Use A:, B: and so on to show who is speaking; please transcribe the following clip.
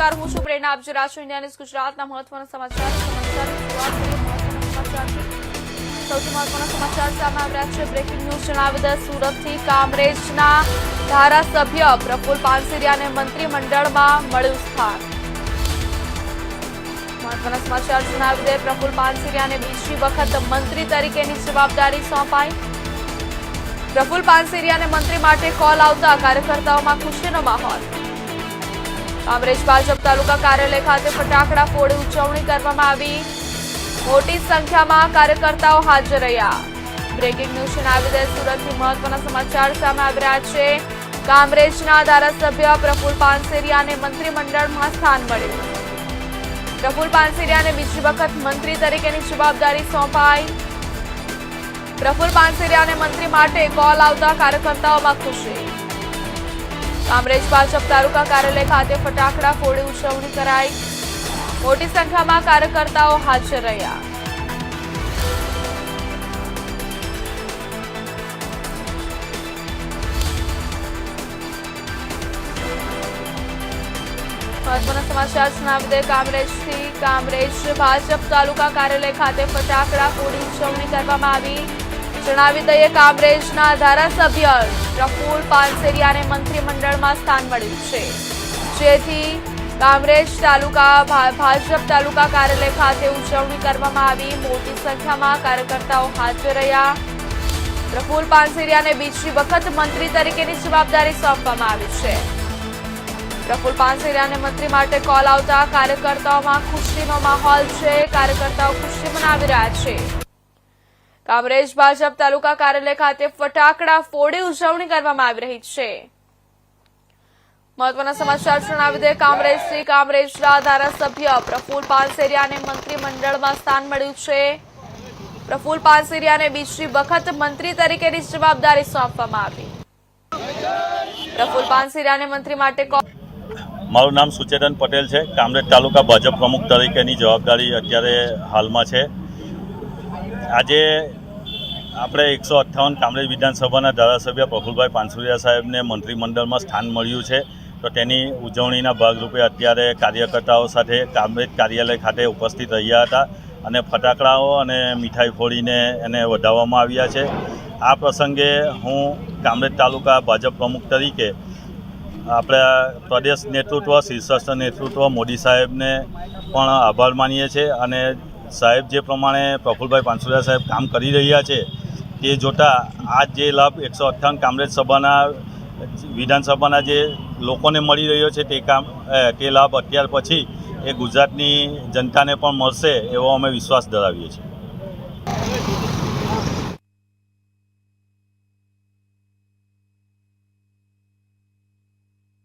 A: નમસ્કાર, હું છું પ્રેરણા. આપ જોઈ ઇન્ડિયા ન્યૂઝ ગુજરાતના મહત્વના સમાચાર. સૌથી મહત્વના સમાચાર સામે આવ્યા છે. બ્રેકિંગ ન્યૂઝ જણાવી દે, સુરતથી કામરેજના ધારાસભ્ય પ્રફુલ પાનસેરિયાને મંત્રીમંડળમાં મળ્યું સ્થાન. મહત્વના સમાચાર જણાવી દે, પ્રફુલ પાનસેરિયાને બીજી વખત મંત્રી તરીકેની જવાબદારી સોંપાઈ. પ્રફુલ પાનસેરિયાને મંત્રી માટે કોલ આવતા કાર્યકર્તાઓમાં ખુશીનો માહોલ. કામરેજ ભાજપ તાલુકા કાર્યાલય ખાતે ફટાકડા ફોડી ઉજવણી કરવામાં આવી. મોટી સંખ્યામાં કાર્યકર્તાઓ હાજર રહ્યા. બ્રેકિંગ ન્યૂઝ જણાવી દે સુરતથી મહત્વના સમાચાર સામે આવી રહ્યા છે. કામરેજના ધારાસભ્ય પ્રફુલ પાનસેરિયાને મંત્રીમંડળમાં સ્થાન મળ્યું. પ્રફુલ પાનસેરિયાને બીજી વખત મંત્રી તરીકેની જવાબદારી સોંપાઈ. પ્રફુલ પાનસેરિયાને મંત્રી માટે કોલ આવતા કાર્યકર્તાઓમાં ખુશી. કામરેજ ભાજપ તાલુકા કાર્યાલય ખાતે ફટાકડા ફોડી ઉજવણી કરાઈ. મોટી સંખ્યામાં કાર્યકર્તાઓ હાજર રહ્યા. મહત્વના સમાચાર જણાવી દે કામરેજથી. કામરેજ ભાજપ તાલુકા કાર્યાલય ખાતે ફટાકડા ફોડી ઉજવણી કરવામાં આવી. જણાવી દઈએ કામરેજના ધારાસભ્ય પ્રફુલ પાનસેરિયાને મંત્રીમંડળમાં સ્થાન મળ્યું છે. જેથી કામરેજ તાલુકા ભાજપ તાલુકા કાર્યાલય ખાતે ઉજવણી કરવામાં આવી. મોટી સંખ્યામાં કાર્યકર્તાઓ હાજર રહ્યા. પ્રફુલ પાનસેરિયાને બીજી વખત મંત્રી તરીકેની જવાબદારી સોંપવામાં આવી છે. પ્રફુલ પાનસેરિયાને મંત્રી માટે કોલ આવતા કાર્યકર્તાઓમાં ખુશીનો માહોલ છે. કાર્યકર્તાઓ ખુશી મનાવી રહ્યા છે. કામરેજ ભાજપ તાલુકા કાર્યાલય ખાતે ફટાકડા ફોડી ઉજવણી કરવામાં આવી રહી છે. મહત્વના સમાચાર જણાવી દે કામરેજથી કામરેજના ધારાસભ્ય પ્રફુલ પાનસેરિયાને મંત્રીમંડળમાં સ્થાન મળ્યું છે. પ્રફુલ પાનસેરિયાને બીજી વખત મંત્રી તરીકેની જવાબદારી સોંપવામાં આવી. પ્રફુલ પાનસેરિયાને મંત્રી માટે
B: મારું નામ સુચેતન પટેલ છે. કામરેજ તાલુકા ભાજપ પ્રમુખ તરીકેની જવાબદારી અત્યારે હાલમાં છે. આજે આપણે એકસો અઠ્ઠાવન કામરેજ વિધાનસભાના ધારાસભ્ય પ્રફુલભાઈ પાનસુરિયા સાહેબને મંત્રીમંડળમાં સ્થાન મળ્યું છે. તો તેની ઉજવણીના ભાગરૂપે અત્યારે કાર્યકર્તાઓ સાથે કામરેજ કાર્યાલય ખાતે ઉપસ્થિત રહ્યા હતા અને ફટાકડાઓ અને મીઠાઈ ફોડીને એને વધાવવામાં આવ્યા છે. આ પ્રસંગે હું કામરેજ તાલુકા ભાજપ પ્રમુખ તરીકે આપણા પ્રદેશ નેતૃત્વ, શીર્ષસ્થ નેતૃત્વ મોદી સાહેબને પણ આભાર માનીએ છીએ અને સાહેબ જે પ્રમાણે પ્રફુલભાઈ પાનસુરિયા સાહેબ કામ કરી રહ્યા છે તે જોતાં આ જે લાભ એકસો અઠ્ઠાવન કામરેજ સભાના, વિધાનસભાના જે લોકોને મળી રહ્યો છે તે કામ તે લાભ અત્યાર પછી એ ગુજરાતની જનતાને પણ મળશે એવો અમે વિશ્વાસ ધરાવીએ છીએ.